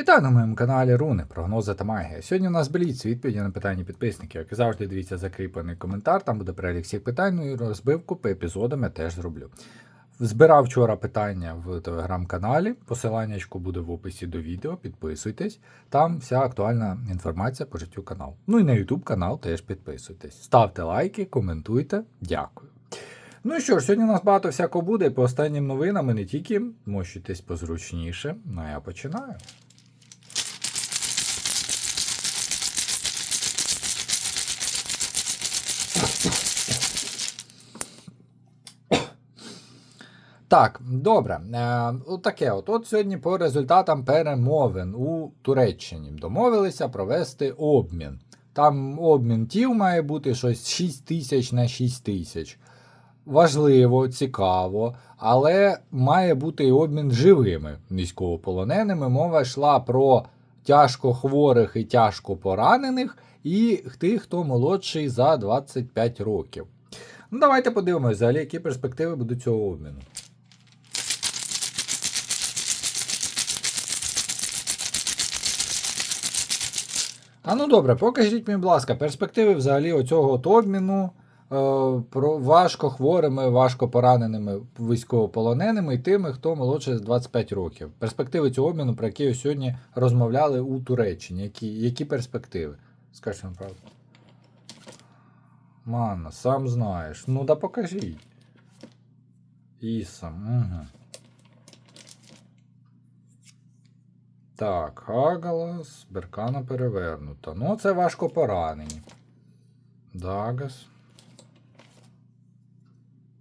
Вітаю на моєму каналі Руни, прогнози та магія. Сьогодні у нас Бліц, відповіді на питання підписників. Як і завжди, дивіться закріплений коментар, там буде перелік всіх питань, ну і розбивку по епізодам я теж зроблю. Збирав вчора питання в телеграм-каналі. Посиланнячко буде в описі до відео. Підписуйтесь. Там вся актуальна інформація по життю каналу. Ну і на YouTube канал теж підписуйтесь. Ставте лайки, коментуйте. Дякую. Ну і що ж, сьогодні у нас багато всякого буде. І по останнім новинам і не тільки мощуйтесь позручніше. Ну а я починаю. Так, добре. Е, от таке от. От сьогодні по результатам перемовин у Туреччині домовилися провести обмін. Там обмін тіл має бути щось 6 тисяч на 6 тисяч. Важливо, цікаво, але має бути і обмін живими військовополоненими. Мова йшла про тяжко хворих і тяжко поранених, і тих, хто молодший за 25 років. Ну, давайте подивимося, взагалі, які перспективи будуть цього обміну. А ну добре, покажіть мені, будь ласка, перспективи взагалі оцього обміну е, про важко хворими, важко пораненими військовополоненими і тими, хто молодше з 25 років. Перспективи цього обміну, про які сьогодні розмовляли у Туреччині. Які, які перспективи? Скажіть вам правду. Манна, сам знаєш. Ну да покажіть. Ісам, угу. Так, Хагалас, Беркана перевернута. Ну, це важко поранені. Дагас.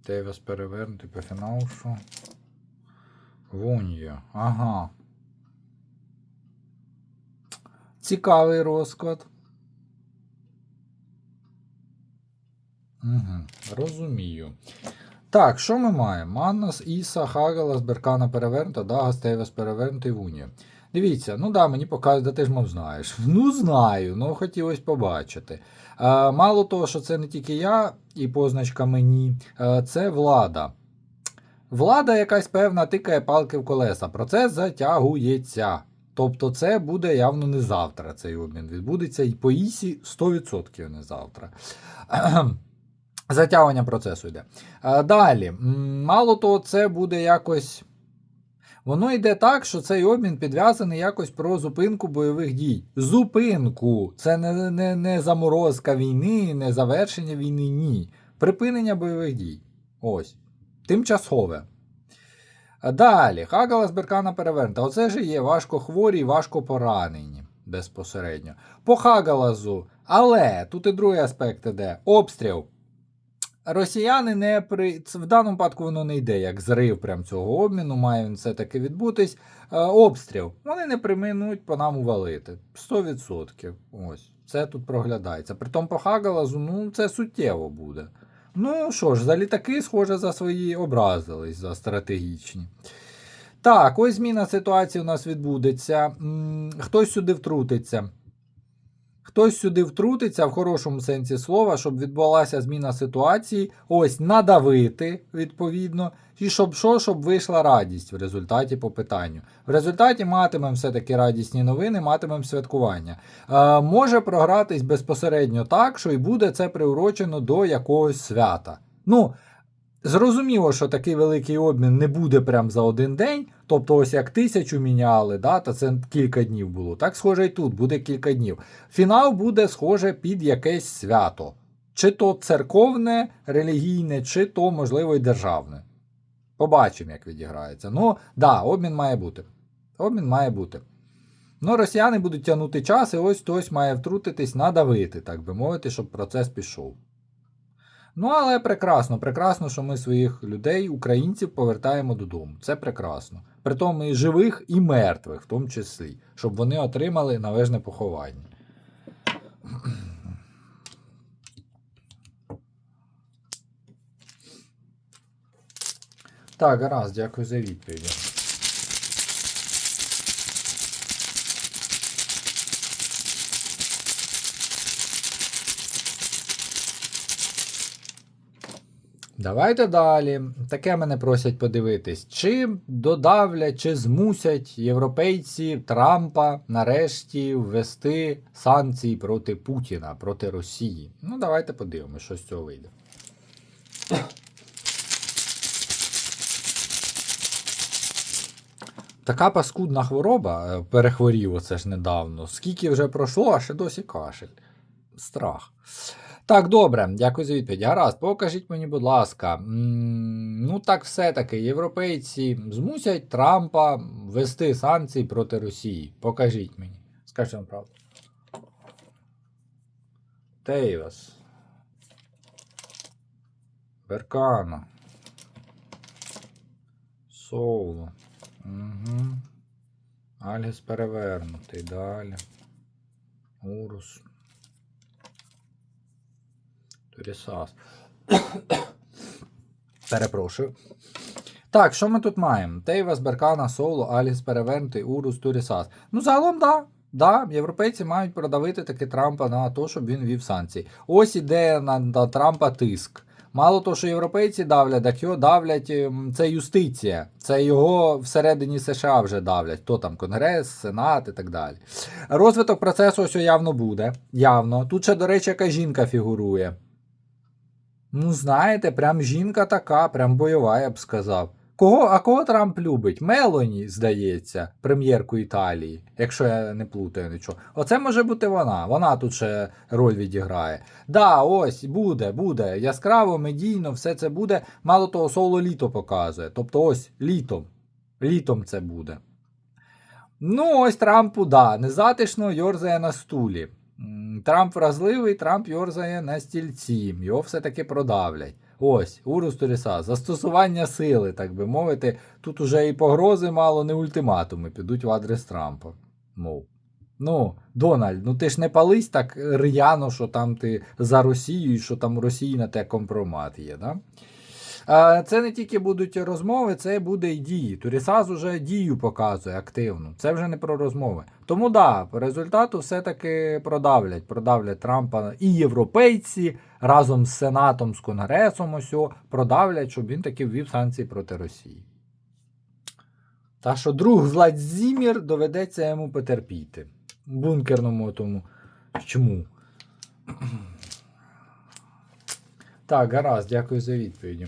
Тевес перевернутий по фіналшу. Вунья. Ага. Цікавий розклад. Угу, розумію. Так, що ми маємо? Маннас, Іса, Хагалас, Беркана перевернута, Дагас, Тевес перевернутий, Вунья. Дивіться, ну да, мені показують, да ти ж мов знаєш. Ну, знаю, ну хотілося побачити. А, мало того, що це не тільки я і позначка мені, а, це влада. Влада якась певна тикає палки в колеса. Процес затягується. Тобто це буде явно не завтра цей обмін. Відбудеться і по ІСі 100% не завтра. Затягування процесу йде. А, далі, мало того, це буде якось. Воно йде так, що цей обмін підв'язаний якось про зупинку бойових дій. Зупинку! Це не, не, не заморозка війни, не завершення війни, ні. Припинення бойових дій. Ось. Тимчасове. Далі, Хагалас Беркана перевернута. Оце ж є важко хворі і важко поранені безпосередньо. По Хагалазу. Але тут і другий аспект іде. Обстріл. Росіяни не при в даному випадку воно не йде як зрив прям цього обміну, має він все-таки відбутись. Е, обстріл. Вони не приминуть по нам увалити. 100%. Ось. Це тут проглядається. Притом по Хагалазу, ну, це суттєво буде. Ну що ж, за літаки, схоже, за свої образились, за стратегічні. Так, ось зміна ситуації у нас відбудеться. М, Хтось сюди втрутиться. Хтось сюди втрутиться в хорошому сенсі слова, щоб відбулася зміна ситуації, ось надавити, відповідно, і щоб що, щоб вийшла радість в результаті по питанню. В результаті матимемо все-таки радісні новини, матимемо святкування. Е, може програтись безпосередньо так, що і буде це приурочено до якогось свята. Ну, Зрозуміло, що такий великий обмін не буде прям за один день. Тобто, ось як тисячу міняли, да, то це кілька днів було. Так схоже і тут буде кілька днів. Фінал буде схоже під якесь свято. Чи то церковне, релігійне, чи то, можливо, і державне. Побачимо, як відіграється. Ну, да, обмін має бути. Обмін має бути. Ну, росіяни будуть тягнути час, і ось хтось має втрутитись, надавити, так би мовити, щоб процес пішов. Ну, але прекрасно, прекрасно, що ми своїх людей, українців, повертаємо додому. Це прекрасно. Притому і живих, і мертвих, в тому числі, щоб вони отримали належне поховання. Так, гаразд, дякую за відповідь. Давайте далі. Таке мене просять подивитись. Чи додавлять, чи змусять європейці Трампа нарешті ввести санкції проти Путіна, проти Росії? Ну, давайте подивимося, що з цього вийде. Така паскудна хвороба, е, перехворів оце ж недавно. Скільки вже пройшло, а ще досі кашель. Страх. Так, добре, дякую за відповідь. Гаразд, покажіть мені, будь ласка. Ну, так все-таки, європейці змусять Трампа ввести санкції проти Росії. Покажіть мені. Скажіть вам правду. Тейвас. Беркано. Соуло. Угу. Альгіс перевернутий. Далі. Урус. Турісас. Перепрошую. Так, що ми тут маємо? Тейвас, Беркана, Соло, Аліс перевернутий, Урус, Турісас. Ну, загалом, да. Да, європейці мають продавити таки Трампа на те, щоб він вів санкції. Ось іде на, на Трампа тиск. Мало того, що європейці давлять, так його давлять. ем, Це юстиція. Це його всередині США вже давлять. Хто там Конгрес, Сенат і так далі. Розвиток процесу ось явно буде. Явно. Тут ще, до речі, яка жінка фігурує. Ну, знаєте, прям жінка така, прям бойова, я б сказав. Кого, а кого Трамп любить? Мелоні, здається, прем'єрку Італії, якщо я не плутаю нічого. Оце може бути вона. Вона тут ще роль відіграє. Да, ось буде, буде. Яскраво, медійно, все це буде. Мало того, соло літо показує. Тобто ось літом. Літом це буде. Ну, ось Трампу, да, незатишно йорзає на стулі. Трамп вразливий, Трамп йорзає на стільці. Його все-таки продавлять. Ось, Урус Туріса, застосування сили, так би мовити. Тут уже і погрози мало, не ультиматуми підуть в адрес Трампа. Мов. Ну, Дональд, ну ти ж не пались так р'яно, що там ти за Росію і що там Росії на те компромат є, да? Це не тільки будуть розмови, це буде і дії. Турісаз уже дію показує активну. Це вже не про розмови. Тому да, по результату все-таки продавлять. Продавлять Трампа і європейці разом з Сенатом, з Конгресом, ось продавлять, щоб він таки ввів санкції проти Росії. Та що друг Владзімір доведеться йому потерпіти. Бункерному тому. Чому? Так, гаразд, дякую за відповіді.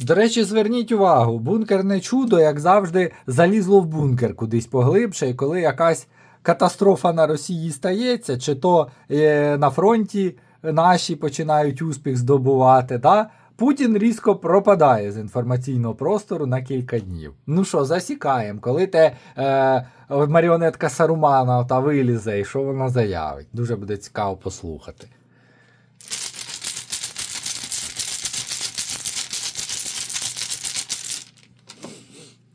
До речі, зверніть увагу, бункерне чудо, як завжди, залізло в бункер кудись поглибше, і коли якась катастрофа на Росії стається, чи то е, на фронті наші починають успіх здобувати, да? Путін різко пропадає з інформаційного простору на кілька днів. Ну що, засікаємо, коли те е, маріонетка Сарумана та вилізе, і що вона заявить. Дуже буде цікаво послухати.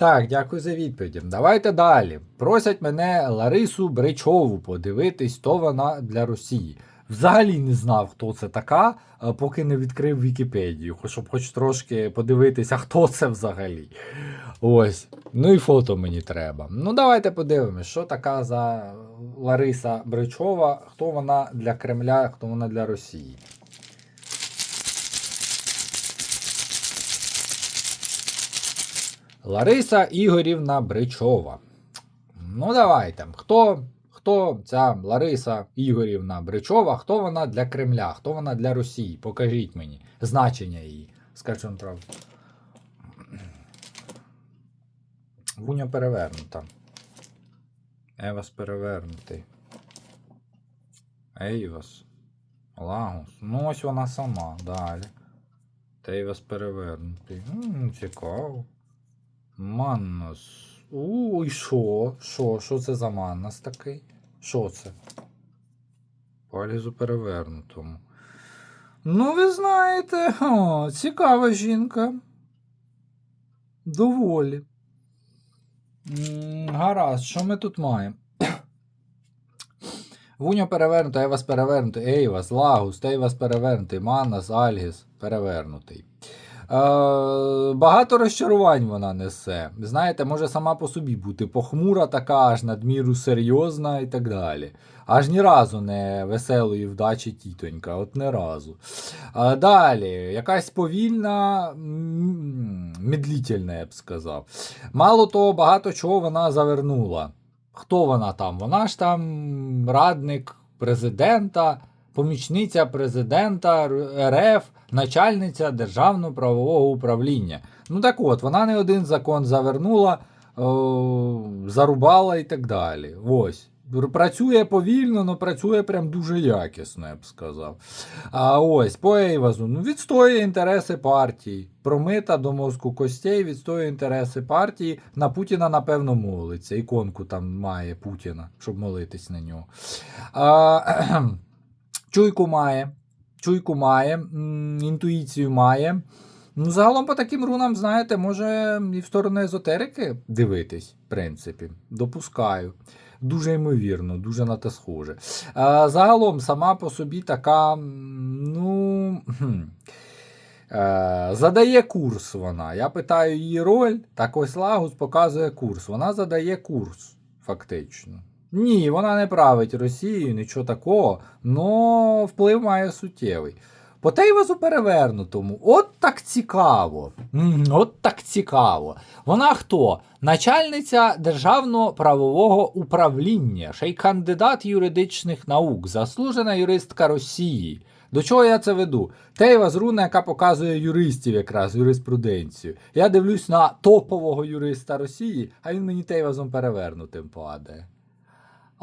Так, дякую за відповіді. Давайте далі. Просять мене Ларису Бричову подивитись, то вона для Росії. Взагалі не знав, хто це така, е, поки не відкрив Вікіпедію, щоб хоч трошки подивитися, хто це взагалі. Ось. Ну і фото мені треба. Ну, давайте подивимось, що така за Лариса Бричова, хто вона для Кремля, хто вона для Росії. Лариса Ігорівна Бричова. Ну, давайте. Хто, хто ця Лариса Ігорівна Бричова, хто вона для Кремля, хто вона для Росії? Покажіть мені значення її. Скажу вам правду. Вуня перевернута. Евас перевернутий. Ейвас. Лагус. Ну, ось вона сама. Далі. Тейвас перевернутий. М, цікаво. Маннос. У, і що? Що? Що це за Маннос такий? Що це? Палізу перевернутому. Ну, ви знаєте, о, цікава жінка. Доволі. М, Гаразд, що ми тут маємо? Вуньо перевернуто, Евас перевернутий, Ейвас, Лагус, Тейвас перевернутий, Маннас, Альгіс перевернутий. Багато розчарувань вона несе. Знаєте, може сама по собі бути похмура, така, аж надміру серйозна і так далі. Аж ні разу не веселої вдачі тітонька, от не разу. А, далі, якась повільна, м, медлительна, я б сказав. Мало того, багато чого вона завернула. Хто вона там? Вона ж там радник президента, помічниця президента РФ, начальниця Державного правового управління. Ну так от, вона не один закон завернула, о, зарубала і так далі. Ось. Працює повільно, але працює прям дуже якісно, я б сказав. А ось по Ейвазу ну, відстоює інтереси партії. Промита до мозку костей, відстоює інтереси партії. На Путіна, напевно, молиться. Іконку там має Путіна, щоб молитись на нього. А, чуйку має. Чуйку має, інтуїцію має. Ну, загалом по таким рунам, знаєте, може і в сторону езотерики дивитись, в принципі. Допускаю. Дуже ймовірно, дуже на те схоже. А, загалом, сама по собі така, ну. хм, е, Задає курс вона. Я питаю її роль, так ось Лагус показує курс. Вона задає курс, фактично. Ні, вона не править Росію, нічого такого, але вплив має суттєвий. По Тейвазу перевернутому. От так цікаво. От так цікаво. Вона хто? Начальниця Державного правового управління, ще й кандидат юридичних наук, заслужена юристка Росії. До чого я це веду? Тейваз руна, яка показує юристів якраз, юриспруденцію. Я дивлюсь на топового юриста Росії, а він мені Тейвазом перевернутим падає.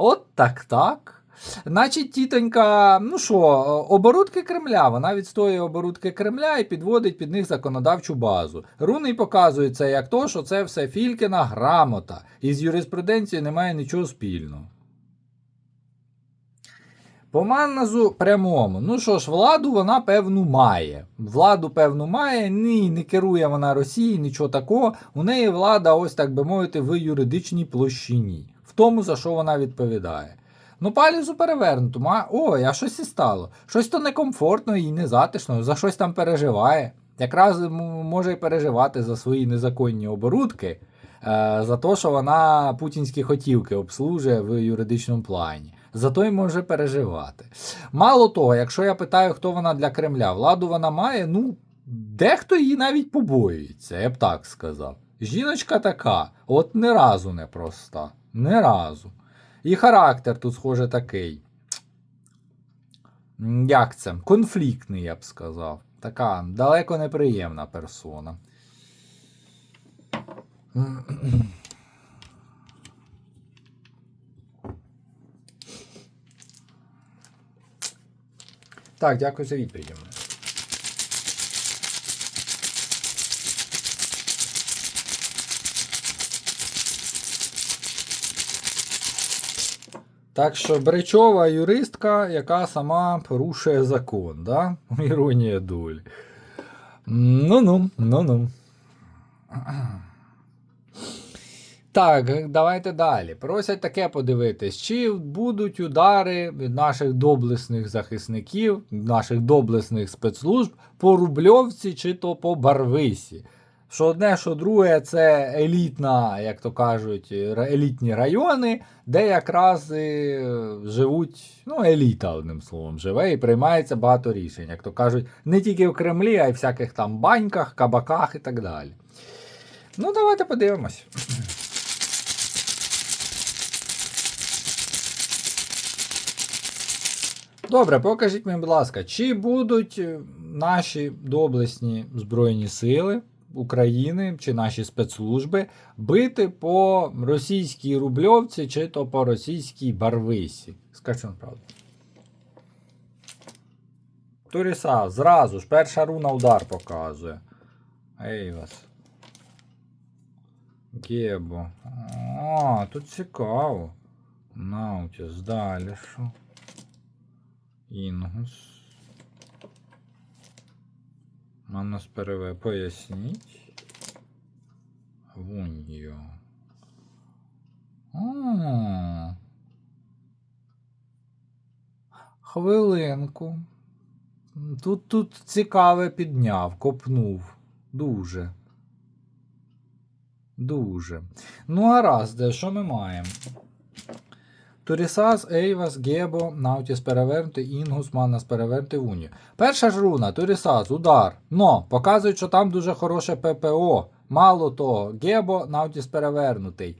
От так так. Значить, тітонька, ну що, оборудки Кремля. Вона відстоює оборудки Кремля і підводить під них законодавчу базу. Руни показує це як то, що це все Фількіна грамота. І з юриспруденцією немає нічого спільного. По Манназу прямому. Ну що ж, владу вона певну має. Владу певну має, ні, не керує вона Росією, нічого такого. У неї влада, ось так би мовити, в юридичній площині, тому, за що вона відповідає. Ну, палізу перевернуту. Ма... Ой, а щось і стало. Щось то некомфортно і незатишно, за щось там переживає. Якраз може і переживати за свої незаконні оборудки, е, за те, що вона путінські хотівки обслужує в юридичному плані. Зато й може переживати. Мало того, якщо я питаю, хто вона для Кремля, владу вона має, ну, дехто її навіть побоюється, я б так сказав. Жіночка така, от ні разу не разу. І характер тут, схоже, такий. Як це? Конфліктний, я б сказав. Така далеко неприємна персона. Так, дякую за відповідь. Так що Бречова юристка, яка сама порушує закон, да? Іронія долі. Ну-ну, ну-ну. Так, давайте далі. Просять таке подивитись, чи будуть удари від наших доблесних захисників, наших доблесних спецслужб по Рубльовці чи то по Барвисі. Що одне, що друге, це елітна, як то кажуть, елітні райони, де якраз і живуть, ну, еліта, одним словом, живе і приймається багато рішень. Як то кажуть, не тільки в Кремлі, а й всяких там баньках, кабаках і так далі. Ну, давайте подивимось. Добре, покажіть мені, будь ласка, чи будуть е, наші доблесні Збройні сили України чи наші спецслужби бити по російській рубльовці чи то по російській барвисі? Скажіть вам правду. Туріса, зразу ж перша руна удар показує. Ей вас. Гебо. А, тут цікаво. Наутіс, далі що? Інгус. Манус переве. Поясніть. Вуньо. А. Хвилинку. Тут тут цікаве підняв, копнув. Дуже. Дуже. Ну, гаразд, де що ми маємо? Турісас, Ейвас, Гебо, Наутіс перевернути, Інгус, Манас перевернути в Унію. Перша ж руна, Турісас, удар. Но, показують, що там дуже хороше ППО. Мало того, Гебо, Наутіс перевернутий.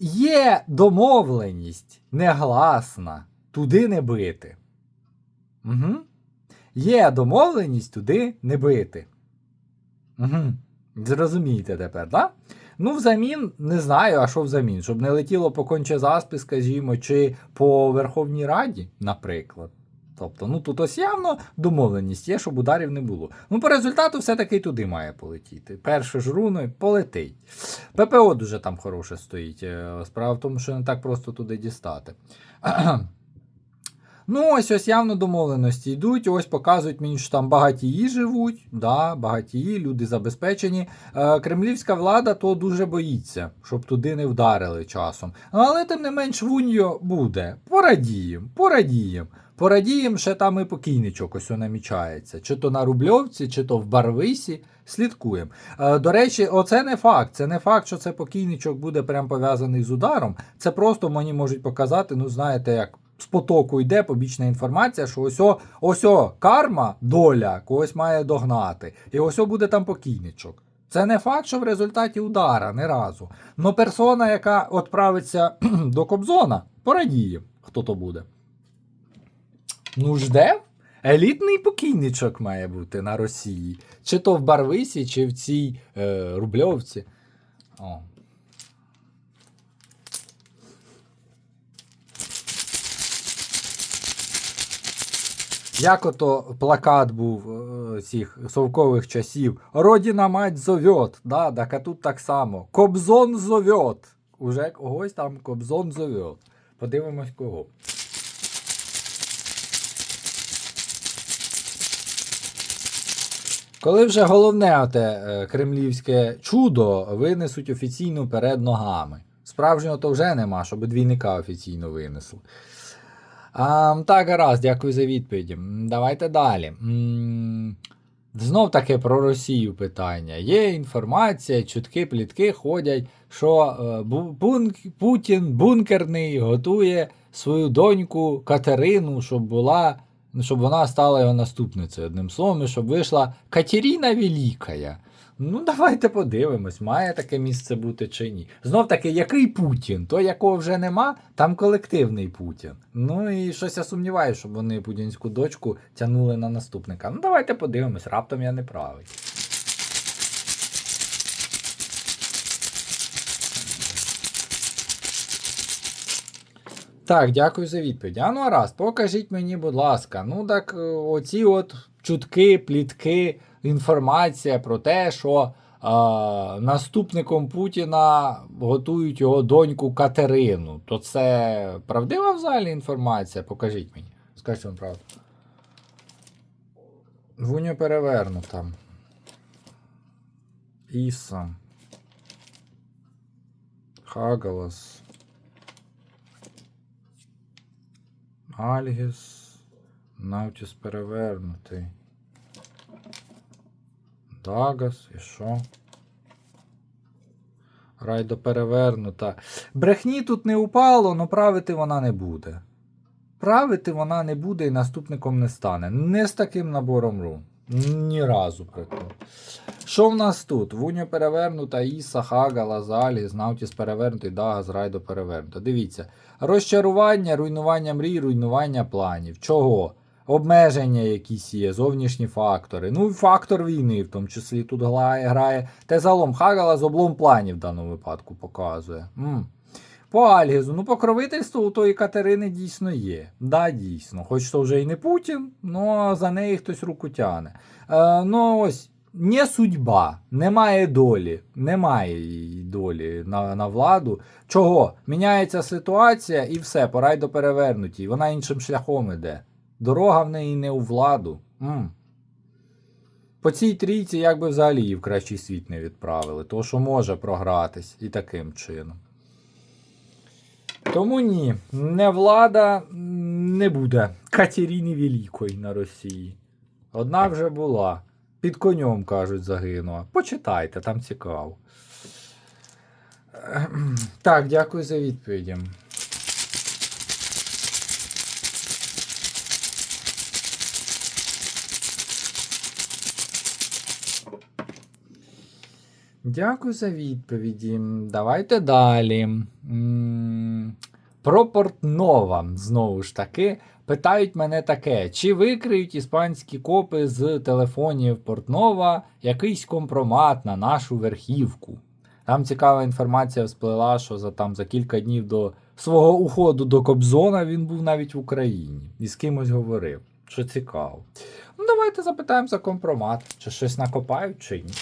Є домовленість негласна туди не бити. Угу. Є домовленість туди не бити. Угу. Зрозумієте тепер, так? Ну, взамін, не знаю, а що взамін, щоб не летіло по конче заспи, скажімо, чи по Верховній Раді, наприклад. Тобто, ну тут ось явно домовленість є, щоб ударів не було. Ну, по результату все-таки туди має полетіти. Перше ж руною полетить. ППО дуже там хороше стоїть. Е, Справа в тому, що не так просто туди дістати. Ну, ось ось явно домовленості йдуть. Ось показують мені, що там багатії живуть. Да, багатії, люди забезпечені. Е, кремлівська влада то дуже боїться, щоб туди не вдарили часом. Але тим не менш вуньо буде. Порадієм, порадієм. Порадієм, ще там і покійничок ось намічається. Чи то на Рубльовці, чи то в Барвисі. Слідкуємо. Е, до речі, оце не факт. Це не факт, що це покійничок буде прям пов'язаний з ударом. Це просто мені можуть показати, ну знаєте, як з потоку йде побічна інформація, що ось ось карма, доля когось має догнати. І ось о буде там покійничок. Це не факт, що в результаті удара, не разу. Но персона, яка відправиться до Кобзона, порадіє, хто то буде. Ну, жде. Елітний покійничок має бути на Росії. Чи то в Барвисі, чи в цій е, Рубльовці. О. Як ото плакат був е, цих совкових часів. Родіна мать зовет. Да, так а тут так само. Кобзон зовет. Уже когось там Кобзон зовет. Подивимось кого. Коли вже головне оте е, кремлівське чудо винесуть офіційно перед ногами. Справжнього то вже нема, щоб двійника офіційно винесли. А, так, гаразд, дякую за відповіді. Давайте далі. Знов таки про Росію питання. Є інформація, чутки, плітки ходять, що е, Бунк- Путін бункерний готує свою доньку Катерину, щоб була, щоб вона стала його наступницею. Одним словом, щоб вийшла Катерина Великая. Ну, давайте подивимось, має таке місце бути чи ні. Знов таки, який Путін? Той, якого вже нема, там колективний Путін. Ну і щось я сумніваюся, щоб вони путінську дочку тягнули на наступника. Ну, давайте подивимось, раптом я не правий. Так, дякую за відповідь. А ну раз, покажіть мені, будь ласка. Ну так, е, оці от чутки, плітки, інформація про те, що е, наступником Путіна готують його доньку Катерину. То це правдива взагалі інформація? Покажіть мені. Скажіть вам правду. Вуню перевернута. Іса. Хагалас. Альгіс. Наутіс перевернутий. Дагас і що? Райдо перевернута. Брехні тут не упало, але правити вона не буде. Правити вона не буде і наступником не стане. Не з таким набором рун. Ні разу прикол. Що в нас тут? Вуня перевернута, Іса, Хага, Лазалі, Наутіс перевернутий, Дагас, Райдо перевернута. Дивіться. Розчарування, руйнування мрій, руйнування планів. Чого? Обмеження якісь є, зовнішні фактори. Ну, фактор війни, в тому числі тут грає. Те залом Хагала з облом планів в даному випадку показує. М. По Альгізу, ну покровительство у тої Катерини дійсно є. Да, дійсно. Хоч то вже і не Путін, але за неї хтось руку тяне. Е, ну ось. Не судьба, немає долі, немає долі на, на владу. Чого? Міняється ситуація і все, пора й до перевернуті. Вона іншим шляхом іде. Дорога в неї не у владу. М. По цій трійці як би взагалі її в кращий світ не відправили, то що може програтись і таким чином. Тому ні, не влада не буде Катерини Великої на Росії. Одна вже була. Під конем, кажуть, загинула. Почитайте, там цікаво. Так, дякую за відповіді. Дякую за відповіді. Давайте далі. Про Портнова, знову ж таки, питають мене таке: чи викриють іспанські копи з телефонів Портнова якийсь компромат на нашу верхівку? Там цікава інформація всплила, що за, там, за кілька днів до свого уходу до Кобзона він був навіть в Україні і з кимось говорив. Що цікаво. Ну, давайте запитаємо за компромат. Чи щось накопають, чи ні.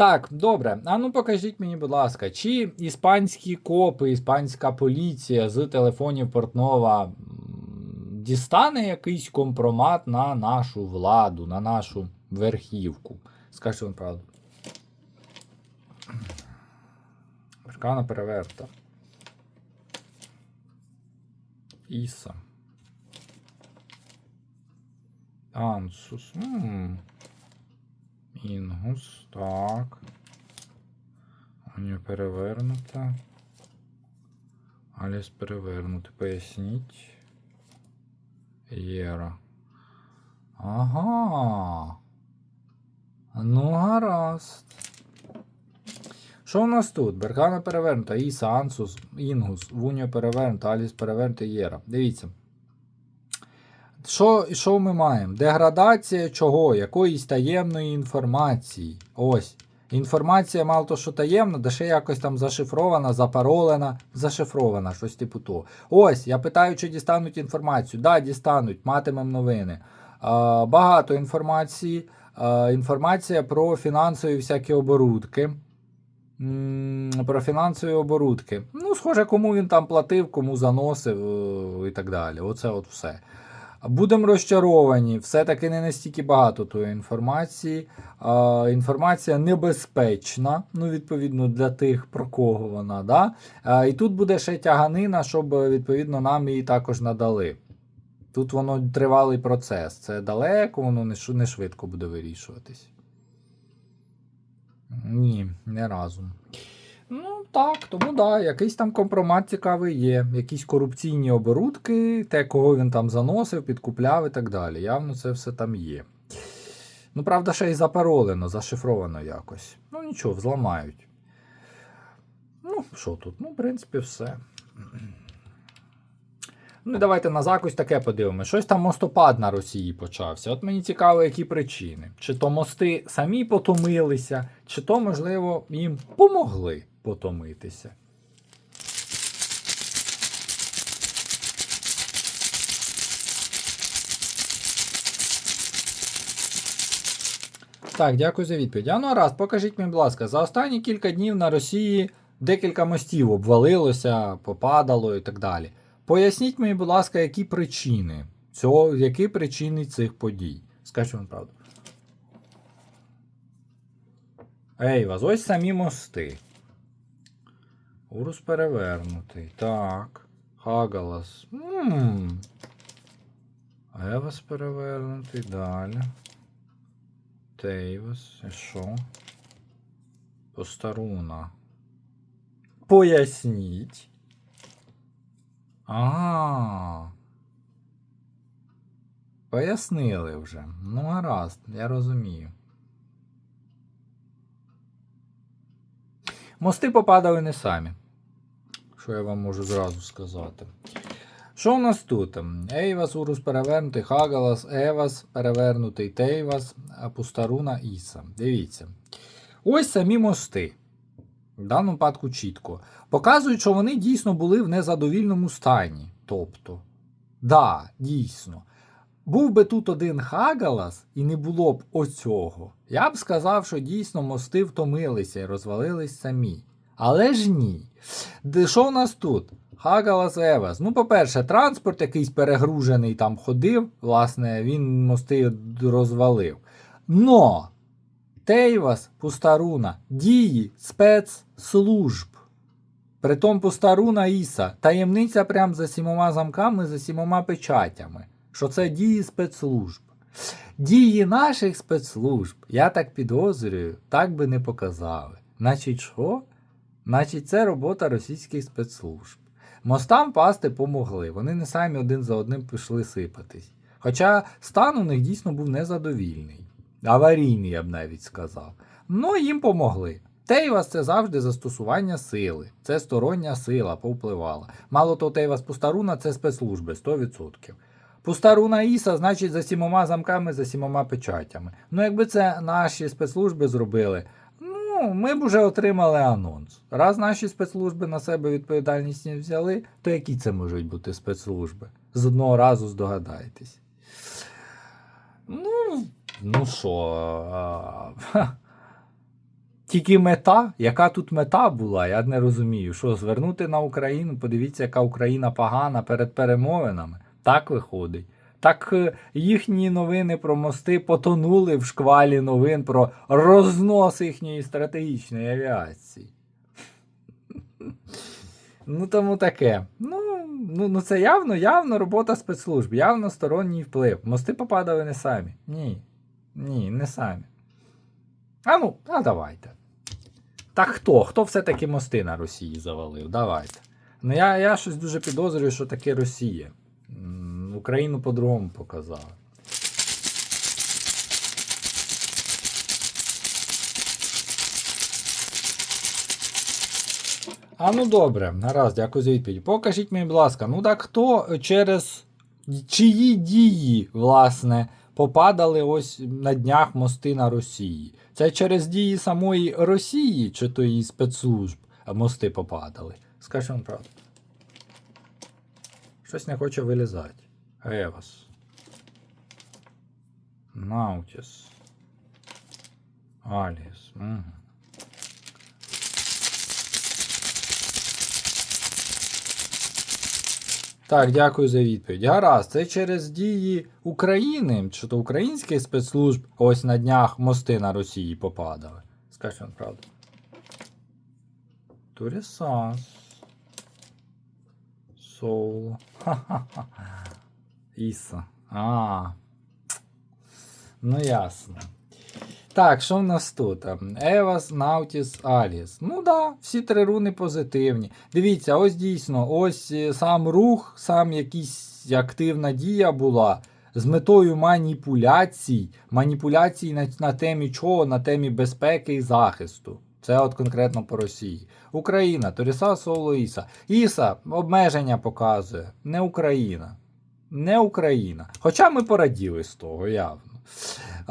Так, добре. А ну покажіть мені, будь ласка, чи іспанські копи, іспанська поліція з телефонів Портнова дістане якийсь компромат на нашу владу, на нашу верхівку? Скажіть вам правду. Аркана переверта. Іса. Ансус. М. Інгус, так. Аня перевернута. Аліс перевернути. Поясніть. Єра. Ага. Ну, гаразд. Що у нас тут? Беркана перевернута, Іса, Ансус, Інгус, Вуньо перевернута, Аліс перевернута, Єра. Дивіться. Що, що ми маємо? Деградація чого? Якоїсь таємної інформації. Ось. Інформація мало то, що таємна, де ще якось там зашифрована, запаролена, зашифрована, щось типу того. Ось, я питаю, чи дістануть інформацію. Да, дістануть, матимемо новини. А, багато інформації. А, інформація про фінансові всякі оборудки. Про фінансові оборудки. Ну, схоже, кому він там платив, кому заносив е, і так далі. Оце от все. Будемо розчаровані, все-таки не настільки багато тої інформації. А, інформація небезпечна, ну, відповідно, для тих, про кого вона. Да? А, і тут буде ще тяганина, щоб відповідно нам її також надали. Тут воно тривалий процес. Це далеко, воно не, швидко буде вирішуватись. Ні, не разом. Ну так, тому да, якийсь там компромат цікавий є. Якісь корупційні оборудки, те, кого він там заносив, підкупляв і так далі. Явно це все там є. Ну, правда, ще й запаролено, зашифровано якось. Ну нічого, взламають. Ну, що тут? Ну, в принципі, все. Ну, і давайте на закусь таке подивимося. Щось там мостопад на Росії почався. От мені цікаво, які причини. Чи то мости самі потомилися, чи то, можливо, їм помогли потомитися. Так, дякую за відповідь. А ну раз, покажіть мені, будь ласка, за останні кілька днів на Росії декілька мостів обвалилося, попадало і так далі. Поясніть мені, будь ласка, які причини цього, які причини цих подій? Скажіть вам правду. Ей, вас, ось самі мости. Урус перевернутий. Так. Хагалас. Ммм. Евас перевернутий. Далі. Тейвас. І що? Постаруна. Поясніть. А. Пояснили вже. Ну, гаразд, я розумію. Мости попадали не самі. Що я вам можу зразу сказати. Що у нас тут? Ейвас, Урус перевернутий, Хагалас, Евас перевернутий, Тейвас, Пустаруна, Іса. Дивіться. Ось самі мости. В даному випадку чітко. Показують, що вони дійсно були в незадовільному стані. Тобто, да, дійсно. Був би тут один Хагалас і не було б оцього. Я б сказав, що дійсно мости втомилися і розвалились самі. Але ж ні. Що у нас тут? Хагалас Евас. Ну, по-перше, транспорт якийсь перегружений там ходив, власне, він мости розвалив. Но Тейвас, Пустаруна, дії спецслужб. Притом пустаруна Іса. Таємниця прям за сімома замками, за сімома печатями. Що це дії спецслужб. Дії наших спецслужб, я так підозрюю, так би не показали. Значить, що? Значить, це робота російських спецслужб. Мостам пасти помогли, вони не самі один за одним пішли сипатись. Хоча стан у них дійсно був незадовільний. Аварійний, я б навіть сказав. Ну, їм помогли. Тейвас це завжди застосування сили. Це стороння сила повпливала. Мало того, Тейвас Пустаруна це спецслужби 100%. Пустаруна Іса, значить, за сімома замками, за сімома печатями. Ну, якби це наші спецслужби зробили, ну, ми б уже отримали анонс. Раз наші спецслужби на себе відповідальність не взяли, то які це можуть бути спецслужби? З одного разу здогадаєтесь. Ну, ну що. Тільки мета, яка тут мета була, я не розумію. Що, звернути на Україну, подивіться, яка Україна погана перед перемовинами. Так виходить. Так е, їхні новини про мости потонули в шквалі новин про рознос їхньої стратегічної авіації. Ну, тому таке. Ну, ну, ну це явно, явно робота спецслужб, явно сторонній вплив. Мости попадали не самі. Ні. Ні, не самі. А ну, а давайте. Так хто? Хто все-таки мости на Росії завалив? Давайте. Ну я, я щось дуже підозрюю, що таке Росія. Україну по-другому показала. А ну добре, гаразд, дякую за відповідь. Покажіть мені, будь ласка, ну так хто через чиї дії, власне, попадали ось на днях мости на Росії? Це через дії самої Росії чи то її спецслужб мости попадали? Скажи вам правду. Щось не хоче вилізати. Евас. Наутіс. Аліс. Угу. Так, дякую за відповідь. Гаразд, це через дії України, чи то українських спецслужб ось на днях мости на Росії попадали. Скажи вам правду. Турісас. Соло. Ха-ха-ха. Іса. А. Ну ясно. Так, що в нас тут? Евас, Наутіс, Аліс. Ну да, всі три руни позитивні. Дивіться, ось дійсно, ось е, сам рух, сам якийсь активна дія була з метою маніпуляцій. Маніпуляцій на, на темі чого? На темі безпеки і захисту. Це от конкретно по Росії. Україна, Торіса Соло Іса. Іса обмеження показує. Не Україна. Не Україна. Хоча ми пораділи з того, явно.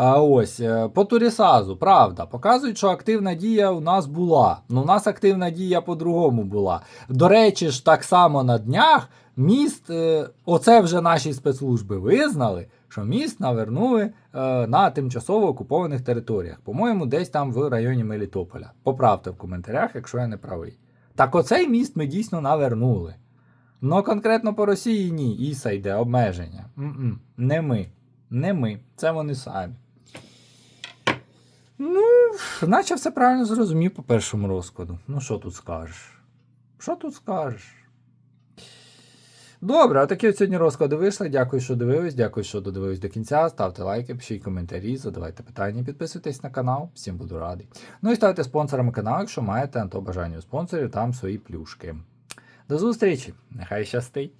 А ось е, по Турісазу, правда, показують, що активна дія у нас була. Ну, у нас активна дія по-другому була. До речі, ж так само на днях міст, е, оце вже наші спецслужби визнали, що міст навернули е, на тимчасово окупованих територіях. По-моєму, десь там в районі Мелітополя. Поправте в коментарях, якщо я не правий. Так оцей міст ми дійсно навернули. Ну конкретно по Росії ні. Іса йде обмеження. М-м, Не ми. Не ми. Це вони самі. Ну, наче все правильно зрозумів по першому розкладу. Ну, що тут скажеш? Що тут скажеш? Добре, отакі от сьогодні розклади вийшли. Дякую, що дивились. Дякую, що додивились до кінця. Ставте лайки, пишіть коментарі, задавайте питання, підписуйтесь на канал. Всім буду радий. Ну і ставте спонсорами каналу, якщо маєте на то бажання у спонсорів, там свої плюшки. До зустрічі! Нехай щастить!